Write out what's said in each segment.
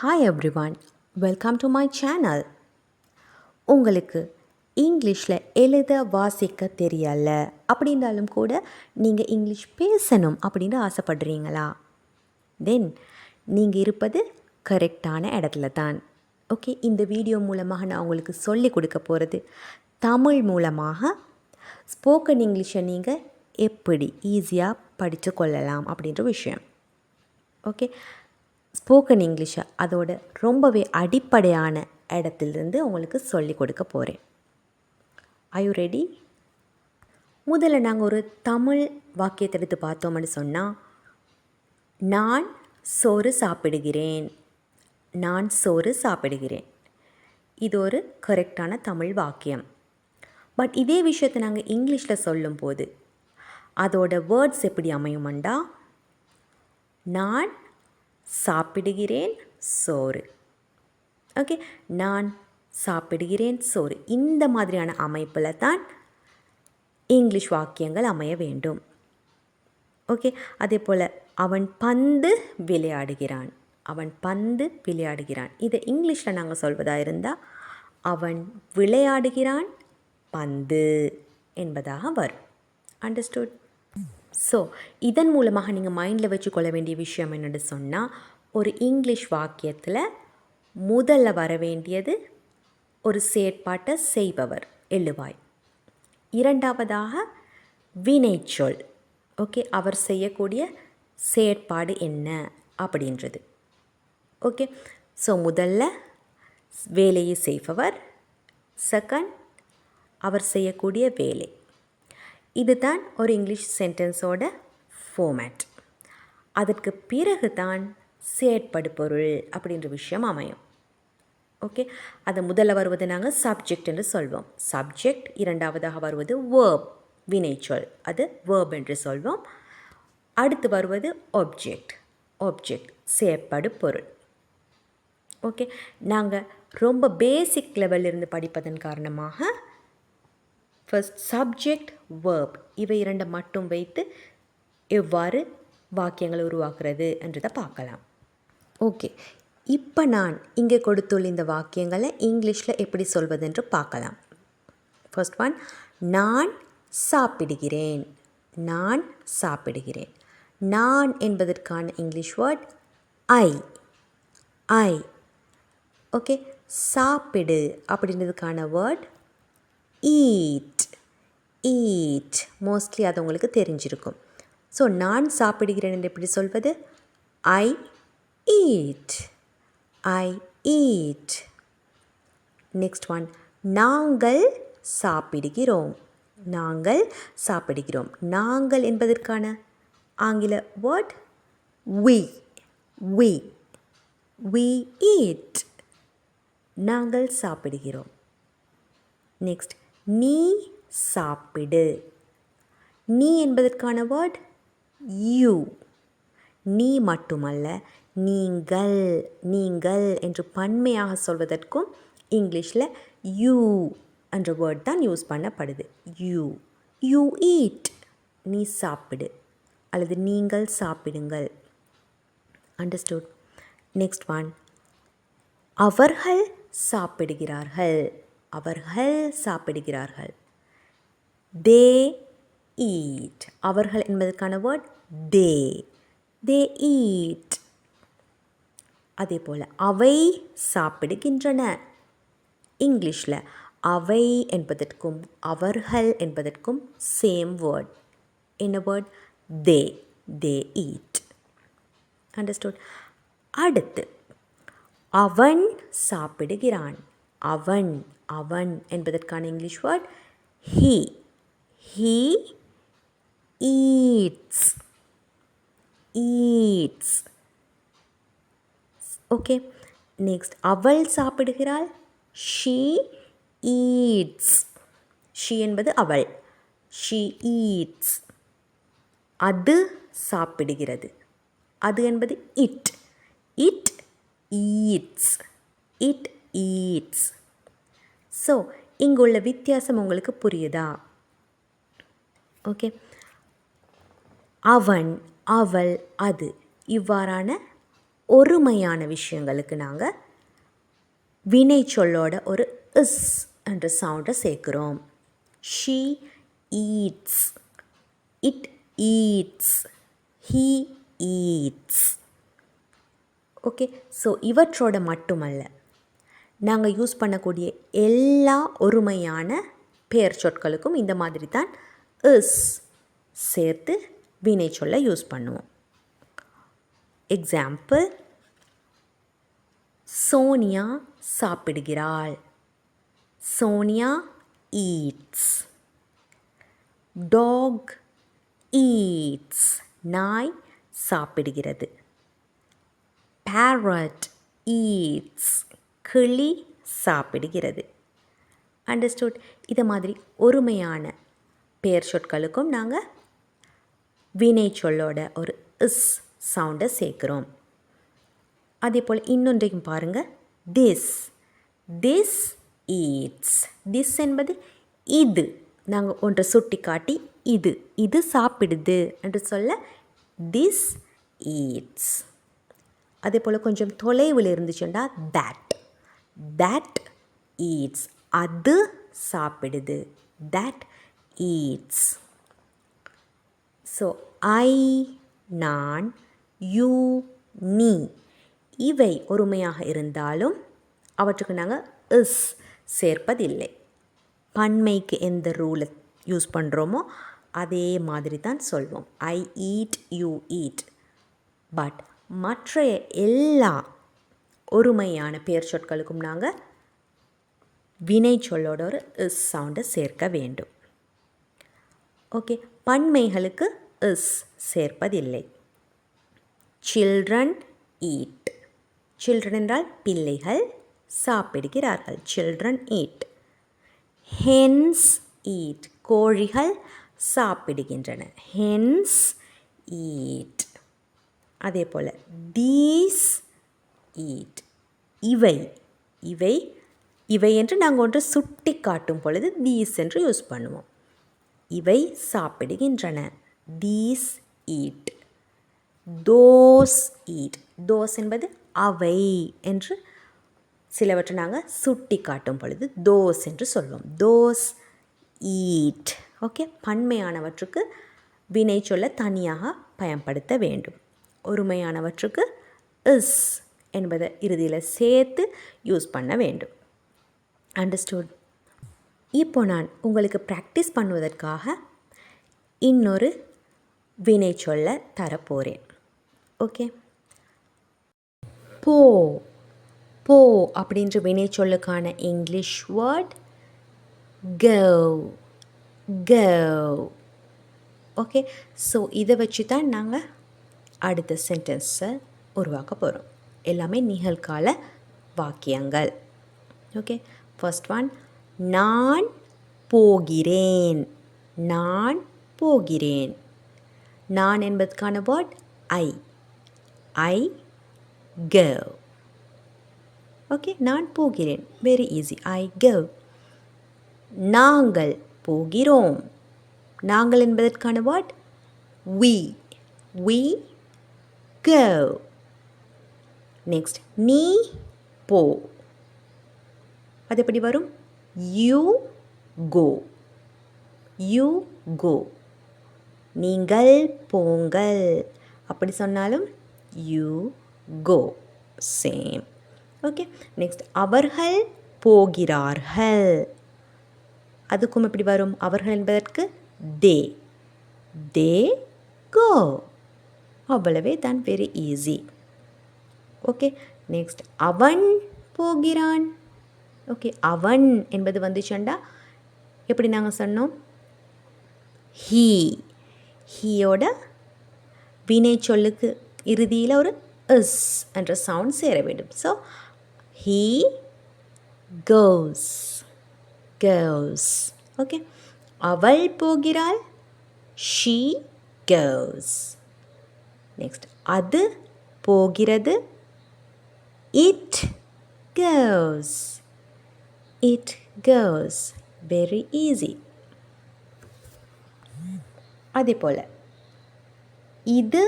Hi everyone welcome to my channel உங்களுக்கு இங்கிலீஷில் எழுத வாசிக்க தெரியல அப்படின்னாலும் கூட நீங்கள் இங்கிலீஷ் பேசணும் அப்படின்னு ஆசைப்படுறீங்களா? தென் நீங்கள் இருப்பது கரெக்டான இடத்துல தான். ஓகே இந்த வீடியோ மூலமாக நான் உங்களுக்கு சொல்லி கொடுக்க போகிறது தமிழ் மூலமாக. ஸ்போக்கன் இங்கிலீஷை நீங்கள் எப்படி ஈஸியாக படித்து கொள்ளலாம் அப்படின்ற விஷயம். ஓகே ஸ்போக்கன் இங்கிலீஷை அதோட ரொம்பவே அடிப்படையான இடத்துலேருந்து உங்களுக்கு சொல்லி கொடுக்க போகிறேன் ஐ யூ ரெடி முதல்ல நாங்கள் ஒரு தமிழ் வாக்கியத்தை எடுத்து பார்த்தோம்னு சொன்னால் நான் சோறு சாப்பிடுகிறேன். நான் சோறு சாப்பிடுகிறேன். இது ஒரு கரெக்டான தமிழ் வாக்கியம். பட் இதே விஷயத்தை நாங்கள் இங்கிலீஷில் சொல்லும்போது அதோட வேர்ட்ஸ் எப்படி அமையுமண்டா? நான் சாப்பிடுகிறேன் சோறு. ஓகே நான் சாப்பிடுகிறேன் சோறு. இந்த மாதிரியான அமைப்பில் தான் இங்கிலீஷ் வாக்கியங்கள் அமைய வேண்டும். ஓகே அதே போல் அவன் பந்து விளையாடுகிறான். அவன் பந்து விளையாடுகிறான். இதை இங்கிலீஷில் நாங்கள் சொல்வதாக இருந்தால் அவன் விளையாடுகிறான் பந்து என்பதாக வரும். அண்டர்ஸ்டுட் ஸோ இதன் மூலமாக நீங்கள் மைண்டில் வச்சுக்கொள்ள வேண்டிய விஷயம் என்னென்னு சொன்னால் ஒரு இங்கிலீஷ் வாக்கியத்தில் முதல்ல வர வேண்டியது ஒரு செயற்பாட்டை செய்பவர் எழுவாய். இரண்டாவதாக வினைச்சொல் ஓகே அவர் செய்யக்கூடிய செயற்பாடு என்ன அப்படின்றது. ஓகே ஸோ முதல்ல வேலையை செய்பவர் செகண்ட் அவர் செய்யக்கூடிய வேலை. இதுதான் ஒரு இங்கிலீஷ் சென்டென்ஸோட ஃபார்மேட் அதற்கு பிறகு தான் செயற்படு பொருள் அப்படின்ற விஷயம் அமையும். ஓகே அது முதல்ல வருவது நாங்கள் சப்ஜெக்ட் என்று சொல்வோம். சப்ஜெக்ட் இரண்டாவதாக வருவது வேர்ப் வினைச்சொல். அது வேர்ப் என்று சொல்வோம். அடுத்து வருவது ஆப்ஜெக்ட் ஆப்ஜெக்ட் செயற்படு பொருள். ஓகே நாங்கள் ரொம்ப பேசிக் லெவலிருந்து படிப்பதன் காரணமாக ஃபர்ஸ்ட் சப்ஜெக்ட் வேர்ப் இவை இரண்டை மட்டும் வைத்து எவ்வாறு வாக்கியங்களை உருவாக்குறது என்றதை பார்க்கலாம். ஓகே இப்போ நான் இங்கே கொடுத்துள்ள இந்த வாக்கியங்களை இங்கிலீஷில் எப்படி சொல்வதென்று பார்க்கலாம். ஃபர்ஸ்ட் ஒன் நான் சாப்பிடுகிறேன். நான் சாப்பிடுகிறேன். நான் என்பதற்கான English word I I okay சாப்பிடு அப்படின்றதுக்கான வேர்ட் ஈட் ஈட் மோஸ்ட்லி அது உங்களுக்கு தெரிஞ்சிருக்கும். ஸோ நான் சாப்பிடுகிறேன் என்று எப்படி சொல்வது? I eat I eat next one நாங்கள் சாப்பிடுகிறோம். நாங்கள் சாப்பிடுகிறோம். நாங்கள் என்பதற்கான ஆங்கில word we we we eat நாங்கள் சாப்பிடுகிறோம். நெக்ஸ்ட் நீ சாப்பிடு. நீ என்பதற்கான வேர்ட் யூ நீ மட்டுமல்ல நீங்கள் நீங்கள் என்று பன்மையாக சொல்வதற்கும் இங்கிலீஷில் யூ என்ற வேர்ட் தான் யூஸ் பண்ணப்படுது. யூ யூ ஈட் நீ சாப்பிடு. அல்லது நீங்கள் சாப்பிடுங்கள். அண்டர்ஸ்டுட் நெக்ஸ்ட் ஒன் அவர்கள் சாப்பிடுகிறார்கள். அவர்கள் சாப்பிடுகிறார்கள். தே ஈட் அவர்கள் என்பதற்கான வேர்ட் தே தே ஈட் அதே போல் அவை சாப்பிடுகின்றன. இங்கிலீஷில் அவை என்பதற்கும் அவர்கள் என்பதற்கும் சேம் வேர்ட் என்ன word they they eat understood அடுத்து அவன் சாப்பிடுகிறான். அவன் அவன் என்பதற்கான English word he he eats eats okay next அவள் சாப்பிடுகிறாள். ஷீ ஈட்ஸ் ஷீ என்பது அவள். ஷீ ஈட்ஸ் அது சாப்பிடுகிறது. அது என்பது it it eats it eats so இங்குள்ள வித்தியாசம் உங்களுக்கு புரியுதா? ஓகே. அவன் அவள் அது. இவ்வாறான ஒருமையான விஷயங்களுக்கு நாங்கள் வினை சொல்லோட ஒரு இஸ் என்ற சவுண்டை சேர்க்குறோம். She eats it eats he eats okay. So இவற்றோட மட்டுமல்ல. நாங்கள் யூஸ் பண்ணக்கூடிய எல்லா ஒருமையான பெயர் சொற்களுக்கும் இந்த மாதிரி தான் இஸ் சேர்த்து வினை சொல்ல யூஸ் பண்ணுவோம். எக்ஸாம்பிள் சோனியா சாப்பிடுகிறாள். சோனியா ஈட்ஸ் டாக் ஈட்ஸ் நாய் சாப்பிடுகிறது. பேரட் ஈட்ஸ் கிளி சாப்பிடுகிறது. அண்டர்ஸ்டுட் இதை மாதிரி ஒருமையான பெயர் சொற்களுக்கும் நாங்கள் வினை சொல்லோட ஒரு இஸ் சவுண்டை சேர்க்குறோம். அதே போல் இன்னொன்றையும் பாருங்கள் திஸ் திஸ் ஈட்ஸ் திஸ் என்பது இது. நாங்கள் ஒன்றை சுட்டி காட்டி இது. இது சாப்பிடுது என்று சொல்ல திஸ் ஈட்ஸ் அதே போல் கொஞ்சம் தொலைவில் இருந்துச்சுன்னா தட் தட் ஈட்ஸ் அது சாப்பிடுது. தட் ஈட்ஸ் ஸோ ஐ நான் யூ நீ இவை ஒருமையாக இருந்தாலும் அவற்றுக்கு நாங்கள் இஸ் சேர்ப்பதில்லை. பன்மைக்கு எந்த ரூலை யூஸ் பண்ணுறோமோ அதே மாதிரி தான் சொல்வோம். I eat you eat but மற்ற எல்லா ஒருமையான பெயர் சொற்களுக்கும் நாங்கள் வினை சொல்லோட ஒரு இஸ் சவுண்டை சேர்க்க வேண்டும். ஓகே. பன்மைகளுக்கு இஸ் சேர்ப்பதில்லை. Children eat. சில்ட்ரன் என்றால் பிள்ளைகள் சாப்பிடுகிறார்கள். Children eat. Hens eat. கோழிகள் சாப்பிடுகின்றன. Hence eat. அதே போல் தீஸ் ஈட். இவை இவை இவை என்று நாங்கள் ஒன்று சுட்டி காட்டும் பொழுது தீஸ் என்று யூஸ் பண்ணுவோம். இவை சாப்பிடுகின்றன. These eat those eat those என்பது அவை என்று சிலவற்றை நாங்கள் சுட்டி காட்டும் பொழுது தோஸ் என்று சொல்வோம் தோஸ் ஈட் ஓகே பன்மையானவற்றுக்கு வினை சொல்ல தனியாக பயன்படுத்த வேண்டும். ஒருமையானவற்றுக்கு இஸ் என்பதை இறுதியில் சேர்த்து யூஸ் பண்ண வேண்டும். அண்டர்ஸ்டுட் இப்போ நான் உங்களுக்கு ப்ராக்டிஸ் பண்ணுவதற்காக இன்னொரு வினை சொல்ல தரப்போகிறேன் ஓகே போ போ அப்படின்ற வினை சொல்லுக்கான English word go go okay so இதை வச்சு தான் நாங்கள் அடுத்த சென்டென்ஸை உருவாக்க போகிறோம் எல்லாமே நிகழ்கால வாக்கியங்கள். ஓகே ஃபர்ஸ்ட் ஒன் நான் போகிறேன். நான் போகிறேன். நான் என்பதற்கான word I I go okay நான் போகிறேன். வெரி ஈஸி ஐ கவ் நாங்கள் போகிறோம். நாங்கள் என்பதற்கான word we we go next நீ போ. அது எப்படி வரும்? யூ கோ யூ கோ நீங்கள் போங்கள். அப்படி சொன்னாலும் you go same okay next அவர்கள் போகிறார்கள். அதுக்கும் எப்படி வரும்? அவர்கள் என்பதற்கு தே தே கோ அவ்வளவே தான் வெரி ஈஸி ஓகே நெக்ஸ்ட் அவன் போகிறான். ஓகே அவன் என்பது வந்துச்சுண்டா. எப்படி நாங்கள் சொன்னோம்? ஹீ ஹீயோட வினை சொல்லுக்கு இறுதியில் ஒரு இஸ் என்ற சவுண்ட் சேர வேண்டும். So he goes goes okay அவள் போகிறாள் ஷீ கோஸ் நெக்ஸ்ட் அது போகிறது it goes it goes very easy அதே போல் இது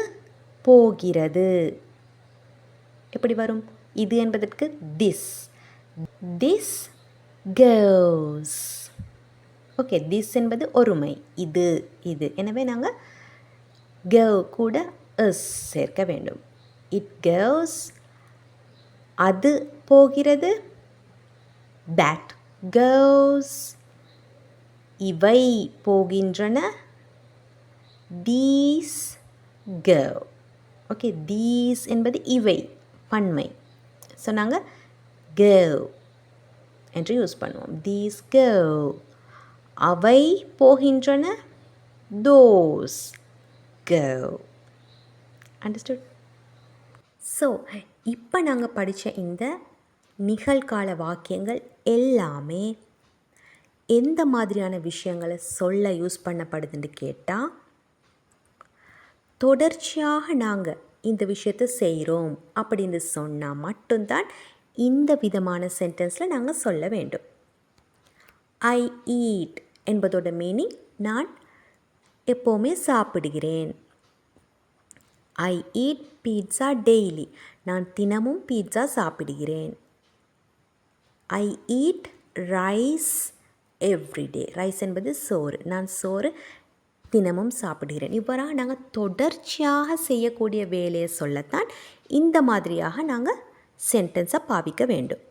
போகிறது. எப்படி வரும்? இது என்பதற்கு this this goes okay this என்பது ஒருமை. இது இது. எனவே நாங்கள் கேர் கூட எஸ் சேர்க்க வேண்டும். இட் கேர்ஸ் அது போகிறது. தட் கோஸ் இவை போகின்றன தீஸ் கோ ஓகே தீஸ் என்பது இவை பன்மை. ஸோ நாங்கள் கோ என்று யூஸ் பண்ணுவோம். தீஸ் கோ அவை போகின்றன தோஸ் கோ அண்டர்ஸ்டுட் ஸோ இப்போ நாங்கள் படித்த இந்த நிகழ்கால வாக்கியங்கள் எல்லாமே எந்த மாதிரியான விஷயங்களை சொல்ல யூஸ் பண்ணப்படுதுன்னு கேட்டால் தொடர்ச்சியாக நாங்கள் இந்த விஷயத்தை செய்கிறோம் அப்படின்னு சொன்னால் மட்டும்தான் இந்த விதமான சென்டென்ஸில் நாங்கள் சொல்ல வேண்டும். ஐ ஈட் என்பதோட மீனிங் நான் எப்போவுமே சாப்பிடுகிறேன். ஐ ஈட் பீட்சா டெய்லி நான் தினமும் pizza சாப்பிடுகிறேன். I eat rice every day rice என்பது சோறு. நான் சோறு தினமும் சாப்பிடுகிறேன். இவ்வாறாக நாங்கள் தொடர்ச்சியாக செய்யக்கூடிய வேலையை சொல்லத்தான் இந்த மாதிரியாக நாங்கள் சென்டென்ஸை பாவிக்க வேண்டும்.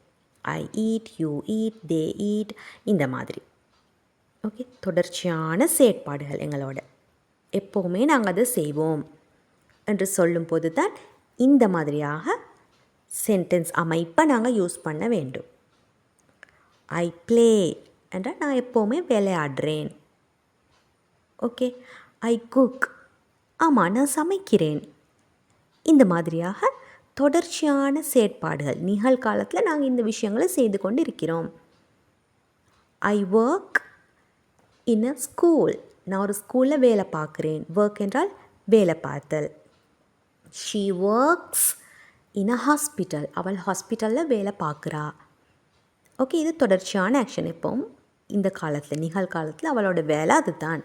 I eat you eat they eat இந்த மாதிரி. ஓகே தொடர்ச்சியான செயற்பாடுகள் எங்களோட. எப்போவுமே நாங்கள் அதை செய்வோம் என்று சொல்லும்போது தான் இந்த மாதிரியாக சென்டென்ஸ் அமைப்பை நாங்கள் யூஸ் பண்ண வேண்டும். ஐ ப்ளே என்றால் நான் எப்போவுமே விளையாடுறேன். ஓகே ஐ குக் ஆமாம் நான் சமைக்கிறேன். இந்த மாதிரியாக தொடர்ச்சியான செயற்பாடுகள் நிகழ்காலத்தில் நாங்கள் இந்த விஷயங்களை செய்து கொண்டு இருக்கிறோம் I work in a school நான் ஒரு ஸ்கூலில் வேலை பார்க்குறேன். ஒர்க் என்றால் வேலை பார்த்தல். She works in a hospital அவள் ஹாஸ்பிட்டலில் வேலை பார்க்குறா. ஓகே இது தொடர்ச்சியான ஆக்ஷன் இப்போ இந்த காலத்தில் நிகழ்காலத்தில் அவளோட வேலை அதுதான்.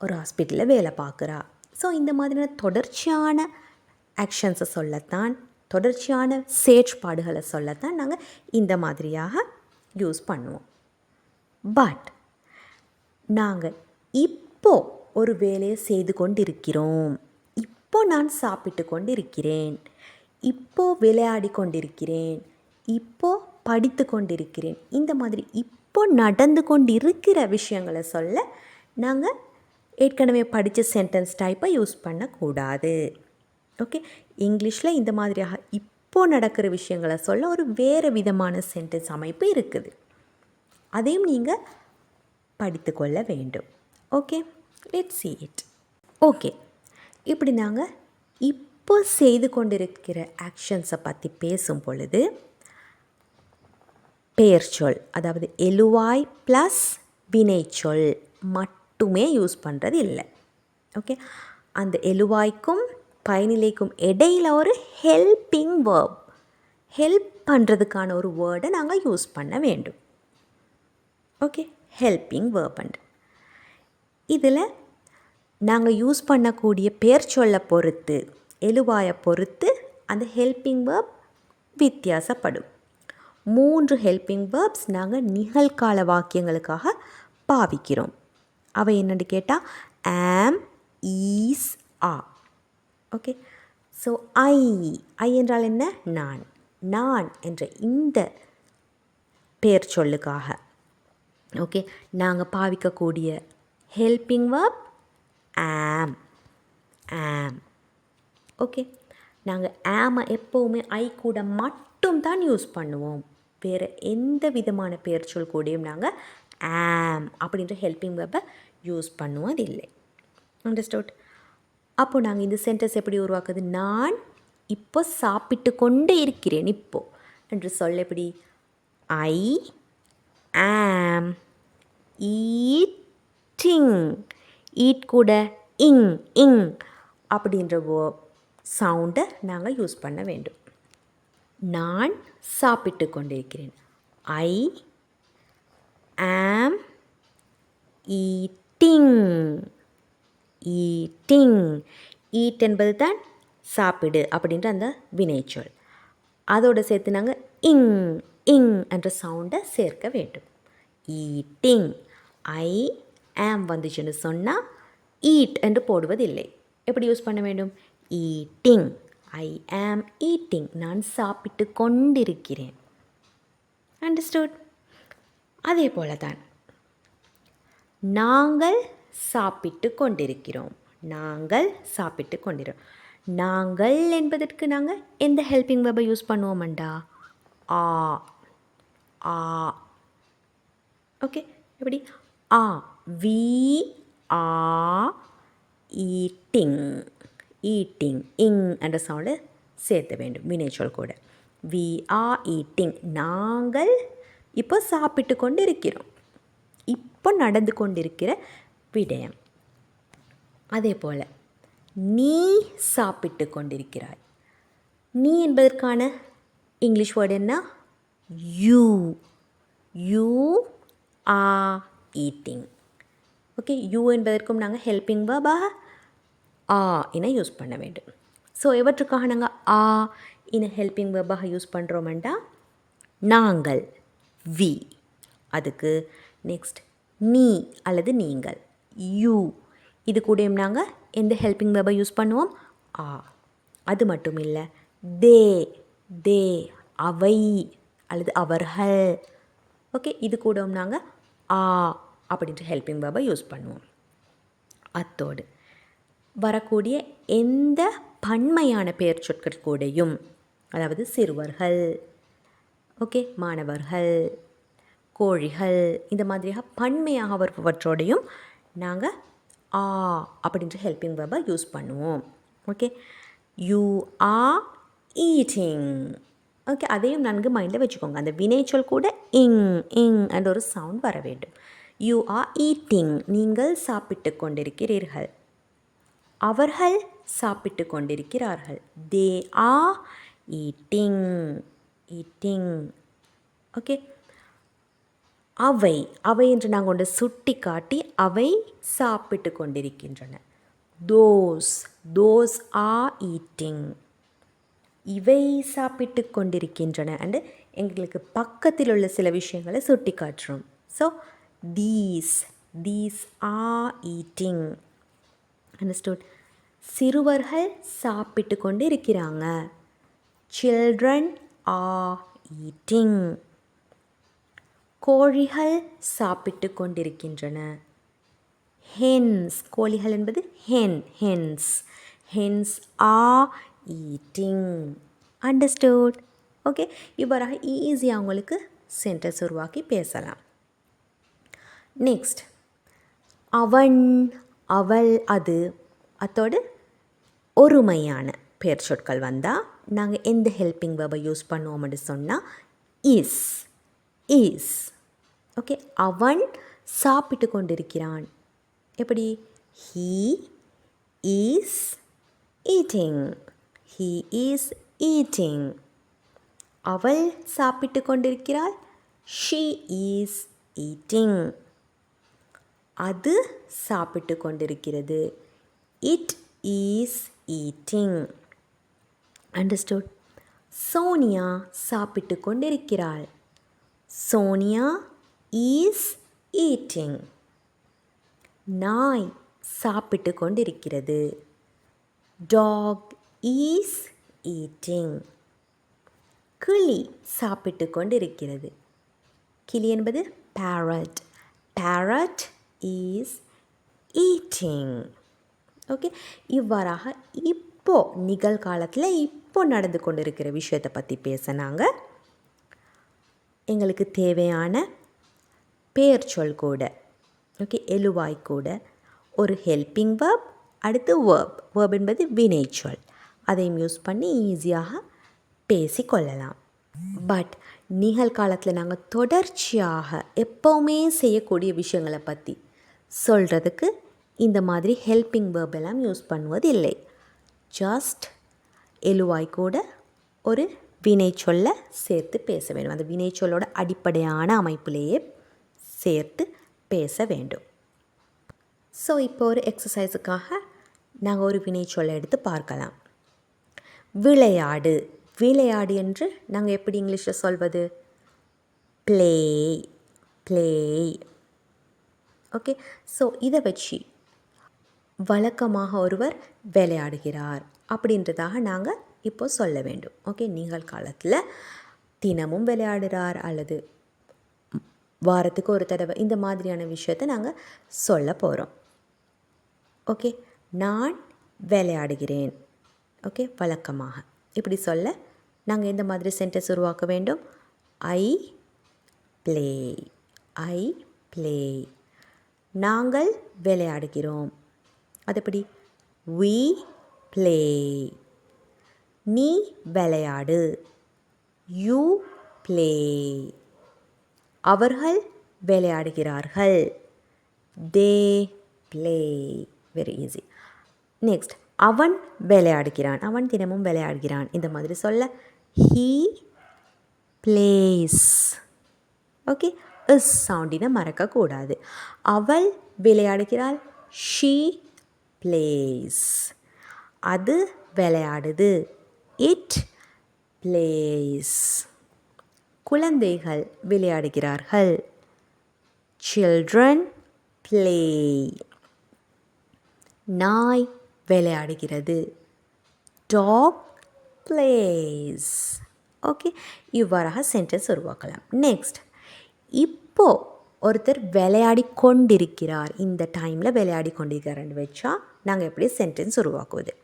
ஒரு ஹாஸ்பிட்டலில் வேலை பார்க்குறா. ஸோ இந்த மாதிரியான தொடர்ச்சியான ஆக்ஷன்ஸை சொல்லத்தான் தொடர்ச்சியான செயற்பாடுகளை சொல்லத்தான் நாங்கள் இந்த மாதிரியாக யூஸ் பண்ணுவோம். பட் நாங்கள் இப்போ ஒரு வேலையை செய்து கொண்டு இருக்கிறோம் இப்போ நான் சாப்பிட்டு கொண்டு இருக்கிறேன் இப்போ விளையாடி கொண்டிருக்கிறேன். இப்போ படித்து கொண்டிருக்கிறேன் இந்த மாதிரி இப்போ நடந்து கொண்டு இருக்கிற விஷயங்களை சொல்ல நாங்கள் ஏற்கனவே படித்த சென்டென்ஸ் டைப்பை யூஸ் பண்ணக்கூடாது. ஓகே இங்கிலீஷில் இந்த மாதிரியாக இப்போ நடக்கிற விஷயங்களை சொல்ல ஒரு வேறு விதமான சென்டென்ஸ் அமைப்பு இருக்குது. அதையும் நீங்கள் படித்து கொள்ள வேண்டும். Okay let see it okay இப்படி நாங்கள் இப்போ செய்து கொண்டிருக்கிற ஆக்ஷன்ஸை பற்றி பேசும் பொழுது பெயர்ச்சொல் அதாவது எழுவாய் ப்ளஸ் வினைச்சொல் மட்டுமே யூஸ் பண்ணுறது இல்லை. ஓகே அந்த எழுவாய்க்கும் பயனிலைக்கும் இடையில் ஒரு ஹெல்பிங் வேர்ப் ஹெல்ப் பண்ணுறதுக்கான ஒரு வேர்டை நாங்கள் யூஸ் பண்ண வேண்டும். ஓகே ஹெல்பிங் வேர்பண்ட் இதில் நாங்கள் யூஸ் பண்ணக்கூடிய பேர் சொல்லை பொறுத்து எழுவாயை பொறுத்து அந்த ஹெல்பிங் வேர்ப் வித்தியாசப்படும். மூன்று ஹெல்பிங் வேர்ப்ஸ் நாங்கள் நிகழ்கால வாக்கியங்களுக்காக பாவிக்கிறோம். அவை என்னென்னு கேட்டால் am is are okay so I I என்றால் என்ன? நான். நான் என்ற இந்த பெயர் சொல்லுக்காக. ஓகே நாங்கள் பாவிக்கக்கூடிய ஹெல்பிங் வேர்ப் ஆம் ஆம் ஓகே நாங்கள் ஆமை எப்போவுமே ஐ கூட மட்டும் தான் யூஸ் பண்ணுவோம். வேறு எந்த விதமான பெயர் சொல் கூடயும் நாங்கள் ஆம் அப்படின்ற ஹெல்பிங் வெப்பை யூஸ் பண்ணுவது இல்லை அண்டர்ஸ்டோட் அப்போது நாங்கள் இந்த சென்டென்ஸ் எப்படி உருவாக்குது நான் இப்போ சாப்பிட்டு கொண்டே இருக்கிறேன் இப்போ. என்று சொல்ல எப்படி? ஐ ஆம் ஈட்டிங் ஈட் கூட இங் இங் அப்படின்ற சவுண்டை நாங்கள் யூஸ் பண்ண வேண்டும். நான் சாப்பிட்டு கொண்டிருக்கிறேன். ஐ ஆம் ஈட்டிங் ஈட்டிங் ஈட் என்பது தான் சாப்பிடு அப்படின்ற அந்த வினைச்சொல் அதோடு சேர்த்து நாங்கள் இங் இங் என்ற சவுண்டை சேர்க்க வேண்டும். ஈட்டிங் ஐ ஆம் வந்துச்சுன்னு சொன்னால் ஈட் என்று போடுவதில்லை. எப்படி யூஸ் பண்ண வேண்டும்? ஈட்டிங் ஐ ஆம் ஈட்டிங் நான் சாப்பிட்டு கொண்டிருக்கிறேன். அண்டர்ஸ்டுட் அதே போல தான் நாங்கள் சாப்பிட்டு கொண்டிருக்கிறோம். நாங்கள் சாப்பிட்டு கொண்டிருக்கிறோம். நாங்கள் என்பதற்கு நாங்கள் எந்த ஹெல்பிங் வெப்பை யூஸ் பண்ணுவோம்டா ஆ. ஆ. ஓகே எப்படி? Are. We are eating eating ing என்ற சவுண்டு சேர்த்த வேண்டும். வினைச்சொல் கூட. வி ஆ ஈட்டிங் நாங்கள் இப்போ சாப்பிட்டு கொண்டு இருக்கிறோம் இப்போ நடந்து கொண்டிருக்கிற விடயம். அதே போல் நீ சாப்பிட்டு கொண்டிருக்கிறாய். நீ என்பதற்கான இங்கிலீஷ் வேர்டு என்ன? You you are eating okay you என்பதற்கும் நாங்கள் ஹெல்பிங் வேர்பாக ஆ என யூஸ் பண்ண வேண்டும். ஸோ எவற்றுக்காக நாங்கள் ஆ இன ஹெல்பிங் வேர்பாக யூஸ் பண்ணுறோமெண்டா நாங்கள் வி. அதுக்கு நெக்ஸ்ட் நீ அல்லது நீங்கள் யூ. இது கூடயும் நாங்கள் எந்த ஹெல்பிங் வெர்பை யூஸ் பண்ணுவோம்? ஆ. அது மட்டும் இல்லை தே தே அவை அல்லது அவர்கள். ஓகே இது கூடவும் நாங்கள் ஆ அப்படின்ற ஹெல்பிங் வெர்பை யூஸ் பண்ணுவோம். அத்தோடு. வரக்கூடிய எந்த பன்மையான பெயர் சொற்கள் கூடயும் அதாவது சிறுவர்கள் ஓகே மாணவர்கள் கோழிகள் இந்த மாதிரியாக பன்மையாக வருபவற்றோடையும் நாங்கள் ஆ அப்படின்ற ஹெல்பிங் வெர்பை யூஸ் பண்ணுவோம். Okay you are eating okay அதையும் நன்கு மைண்டில் வச்சுக்கோங்க. அந்த வினைச்சொல் கூட இங் இங் என்ற ஒரு சவுண்ட் வர வேண்டும். யூ ஆர் ஈட்டிங் நீங்கள் சாப்பிட்டு கொண்டிருக்கிறீர்கள். அவர்கள் சாப்பிட்டு கொண்டிருக்கிறார்கள். They are eating eating okay அவை அவை என்று நாங்கள் கொண்டு சுட்டி காட்டி அவை சாப்பிட்டு கொண்டிருக்கின்றன. தோஸ் தோஸ் ஆ ஈட்டிங் இவை சாப்பிட்டு கொண்டிருக்கின்றன. அண்டு எங்களுக்கு பக்கத்தில் உள்ள சில விஷயங்களை சுட்டி காட்டுறோம் so these these are eating understood சிறுவர்கள் சாப்பிட்டு கொண்டு இருக்கிறாங்க. சில்ட்ரன் ஆ ஈட்டிங் கோழிகள் சாப்பிட்டு கொண்டிருக்கின்றன ஹென்ஸ் கோழிகள் என்பது hen hens hens are eating understood okay இவ்வாறாக ஈஸியாக உங்களுக்கு சென்டென்ஸ் உருவாக்கி பேசலாம். நெக்ஸ்ட் அவன் அவள் அது. அத்தோடு ஒருமையான பெயர் சொற்கள் வந்தால் நாங்கள் எந்த ஹெல்பிங் வேர்பை யூஸ் பண்ணுவோம்னு சொன்னால் இஸ் இஸ் ஓகே அவன் சாப்பிட்டு கொண்டிருக்கிறான். எப்படி? He is eating he is eating அவள் சாப்பிட்டு கொண்டிருக்கிறாள். ஷீ இஸ் ஈட்டிங் அது சாப்பிட்டு கொண்டிருக்கிறது it is eating understood Sonia சாப்பிட்டு கொண்டிருக்கிறாள் சோனியா ஈஸ் ஈட்டிங் நாய் சாப்பிட்டு கொண்டிருக்கிறது டாக் ஈஸ் ஈட்டிங் கிளி சாப்பிட்டு கொண்டிருக்கிறது கிளி என்பது parrot parrot is eating okay இவ்வாறாக இப்போ நிகழ்காலத்தில் இப்போ நடந்து கொண்டிருக்கிற விஷயத்தை பற்றி பேசினாங்க. எங்களுக்கு தேவையான பெயர்ச்சொல் சொல் கூட ஓகே எழுவாய் கூட ஒரு ஹெல்பிங் வேர்ப் அடுத்து வேர்ப் வேர்ப் என்பது வினைச்சொல். அதையும் யூஸ் பண்ணி ஈஸியாக பேசிக்கொள்ளலாம். பட் நிகழ்காலத்தில் நாங்கள் தொடர்ச்சியாக எப்போவுமே செய்யக்கூடிய விஷயங்களை பற்றி சொல்கிறதுக்கு இந்த மாதிரி ஹெல்பிங் வேர்ப் எல்லாம் யூஸ் பண்ணுவது இல்லை ஜஸ்ட் எழுவாய் கூட ஒரு வினை சொல்ல சேர்த்து பேச வேண்டும். அந்த வினை சொல்லோட அடிப்படையான அமைப்பிலேயே சேர்த்து பேச வேண்டும். ஸோ இப்போ ஒரு எக்ஸசைஸுக்காக நாங்கள் ஒரு வினை சொல்ல எடுத்து பார்க்கலாம். விளையாடு. விளையாடு என்று நாங்கள் எப்படி இங்கிலீஷில் சொல்வது? ப்ளே ப்ளே ஓகே ஸோ இதை வச்சு வழக்கமாக ஒருவர் விளையாடுகிறார் அப்படின்றதாக நாங்கள் இப்போ சொல்ல வேண்டும். ஓகே நீங்கள் காலத்தில் தினமும் விளையாடுறார் அல்லது வாரத்துக்கு ஒரு தடவை இந்த மாதிரியான விஷயத்தை நாங்கள் சொல்ல போகிறோம் ஓகே நான் விளையாடுகிறேன். ஓகே வழக்கமாக. இப்படி சொல்ல நாங்கள் எந்த மாதிரி சென்டென்ஸ் உருவாக்க வேண்டும்? ஐ ப்ளே ஐ ப்ளே நாங்கள் விளையாடுகிறோம். அதுபடி வி ப்ளே நீ விளையாடு. யூ ப்ளே அவர்கள் விளையாடுகிறார்கள். They play very easy next அவன் விளையாடுகிறான். அவன் தினமும் விளையாடுகிறான். இந்த மாதிரி சொல்ல ஹீ பிளேஸ் ஓகே இஸ் சவுண்டினை மறக்கக்கூடாது. அவள் விளையாடுகிறாள். ஷீ பிளேஸ் அது விளையாடுது. இட் பிளேஸ் குழந்தைகள் விளையாடுகிறார்கள். சில்ட்ரன் ப்ளே நாய் விளையாடுகிறது. டாக் பிளேஸ் ஓகே இவ்வாறாக சென்டென்ஸ் உருவாக்கலாம். நெக்ஸ்ட் இப்போது ஒருத்தர் விளையாடி கொண்டிருக்கிறார் இந்த டைமில் விளையாடி கொண்டிருக்கிறார்னு வச்சா நாங்கள் எப்படி சென்டென்ஸ் உருவாக்குவது?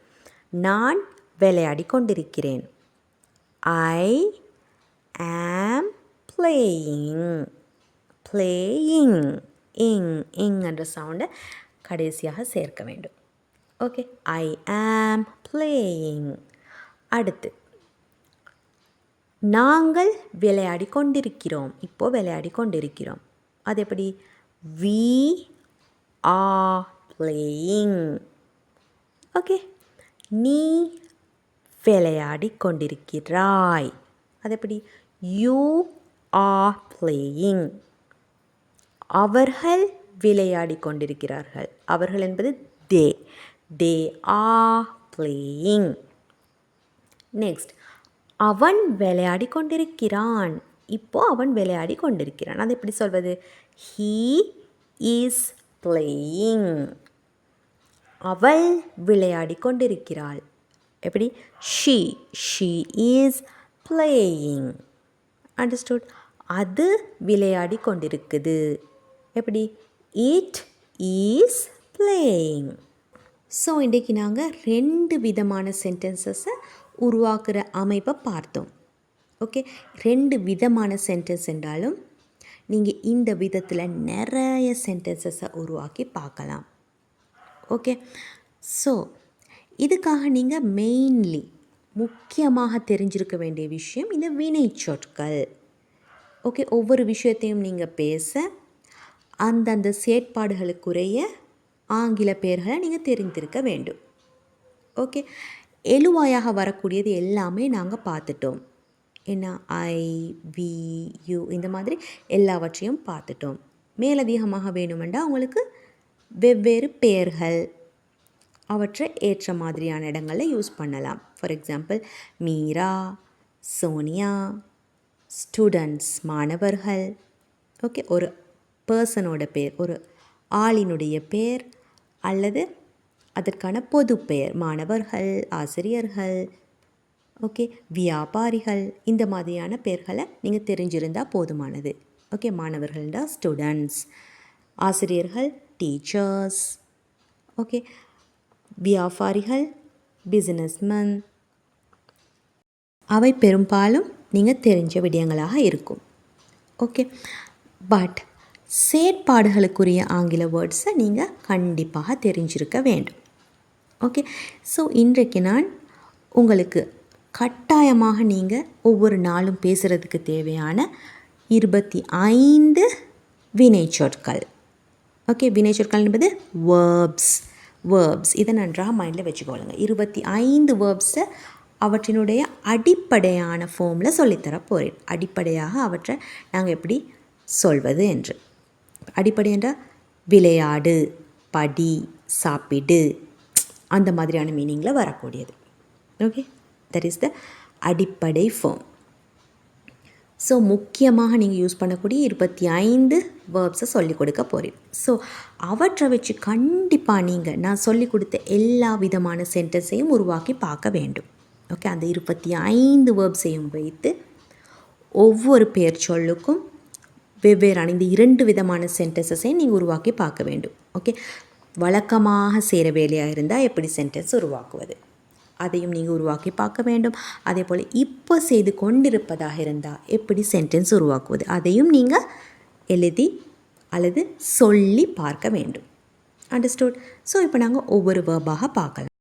நான் விளையாடி கொண்டிருக்கிறேன் ஐ ஆம் பிளேயிங் பிளேயிங் இங் இங் என்ற சவுண்டை கடைசியாக சேர்க்க வேண்டும். ஓகே ஐ ஆம் பிளேயிங் அடுத்து நாங்கள் விளையாடி கொண்டிருக்கிறோம். இப்போ விளையாடி கொண்டிருக்கிறோம். அது எப்படி? வி ஆ பிளேயிங் ஓகே நீ விளையாடி கொண்டிருக்கிறாய். அது எப்படி? யூ ஆர் பிளேயிங் அவர்கள் விளையாடி கொண்டிருக்கிறார்கள். அவர்கள் என்பது they they are playing next அவன் விளையாடி கொண்டிருக்கிறான். இப்போ அவன் விளையாடி கொண்டிருக்கிறான். அது எப்படி சொல்வது? ஹீ இஸ் பிளேயிங் அவள் விளையாடி கொண்டிருக்கிறாள். எப்படி? She she is playing understood அது விளையாடி கொண்டிருக்குது. எப்படி? இட் ஈஸ் பிளேயிங் ஸோ இன்றைக்கி நாங்கள் ரெண்டு விதமான சென்டென்சஸை உருவாக்குற அமைப்பை பார்த்தோம். ஓகே ரெண்டு விதமான சென்டென்ஸ் என்றாலும் நீங்கள் இந்த விதத்தில் நிறைய சென்டென்சஸை உருவாக்கி பார்க்கலாம். ஓகே ஸோ இதுக்காக நீங்கள் மெயின்லி முக்கியமாக தெரிஞ்சிருக்க வேண்டிய விஷயம் இந்த வினை சொற்கள். ஓகே ஒவ்வொரு விஷயத்தையும் நீங்கள் பேச அந்தந்த செயற்பாடுகளுக்குரிய ஆங்கில பெயர்களை நீங்கள் தெரிந்திருக்க வேண்டும். ஓகே எழுவாயாக வரக்கூடியது எல்லாமே நாங்கள் பார்த்துட்டோம். என்ன? ஐ வி யூ இந்த மாதிரி எல்லாவற்றையும் பார்த்துட்டோம். மேலதிகமாக வேணுமெண்டா உங்களுக்கு வெவ்வேறு பெயர்கள் அவற்றை ஏற்ற மாதிரியான இடங்களில் யூஸ் பண்ணலாம். For example Meera Sonia students மாணவர்கள். ஓகே ஒரு பர்சனோட பேர் ஒரு ஆளினுடைய பேர் அல்லது அதற்கான பொது பெயர் மாணவர்கள் ஆசிரியர்கள் ஓகே வியாபாரிகள் இந்த மாதிரியான பெயர்களை நீங்கள் தெரிஞ்சிருந்தால் போதுமானது. ஓகே மாணவர்கள்டா ஸ்டூடெண்ட்ஸ் ஆசிரியர்கள் டீச்சர்ஸ் ஓகே வியாபாரிகள் பிஸ்னஸ்மேன் அவை பெரும்பாலும் நீங்கள் தெரிஞ்ச விடயங்களாக இருக்கும். ஓகே பட் செயற்பாடுகளுக்குரிய ஆங்கில வேர்ட்ஸை நீங்கள் கண்டிப்பாக தெரிஞ்சிருக்க வேண்டும். ஓகே ஸோ இன்றைக்கு நான் உங்களுக்கு கட்டாயமாக நீங்கள் ஒவ்வொரு நாளும் பேசுகிறதுக்கு தேவையான இருபத்தி ஐந்து வினைச்சொற்கள் ஓகே வினைச்சொற்கள் என்பது வேர்ப்ஸ் வேர்ப்ஸ் இதை நன்றாக மைண்டில் வச்சுக்கொள்ளுங்க இருபத்தி ஐந்து வேர்ப்ஸை அவற்றினுடைய அடிப்படையான ஃபார்மில் சொல்லித்தர போகிறேன் அடிப்படையாக அவற்றை நாங்கள் எப்படி சொல்வது என்று. அடிப்படை என்றால் விளையாடு படி சாப்பிடு அந்த மாதிரியான மீனிங்கில் வரக்கூடியது. ஓகே தட் இஸ் த அடிப்படை ஃபார்ம் ஸோ முக்கியமாக நீங்கள் யூஸ் பண்ணக்கூடிய இருபத்தி ஐந்து வேர்ப்ஸை சொல்லிக் கொடுக்க போகிறேன் ஸோ அவற்றை வச்சு கண்டிப்பாக நீங்கள் நான் சொல்லிக் கொடுத்த எல்லா விதமான சென்டென்ஸையும் உருவாக்கி பார்க்க வேண்டும். ஓகே அந்த இருபத்தி ஐந்து வேர்ப்ஸையும் வைத்து ஒவ்வொரு பெயர் சொல்லுக்கும் வெவ்வேறான இந்த இரண்டு விதமான சென்டென்சஸையும் நீங்கள் உருவாக்கி பார்க்க வேண்டும். ஓகே வழக்கமாக செய்கிற வேலையாக இருந்தால் எப்படி சென்டென்ஸ் உருவாக்குவது? அதையும் நீங்கள் உருவாக்கி பார்க்க வேண்டும். அதே போல் இப்போ செய்து கொண்டிருப்பதாக இருந்தால் எப்படி சென்டென்ஸ் உருவாக்குவது? அதையும் நீங்கள் எழுதி அல்லது சொல்லி பார்க்க வேண்டும். அண்டர்ஸ்டோட் ஸோ இப்போ நாங்கள் ஒவ்வொரு வேர்பாக பார்க்கலாம்.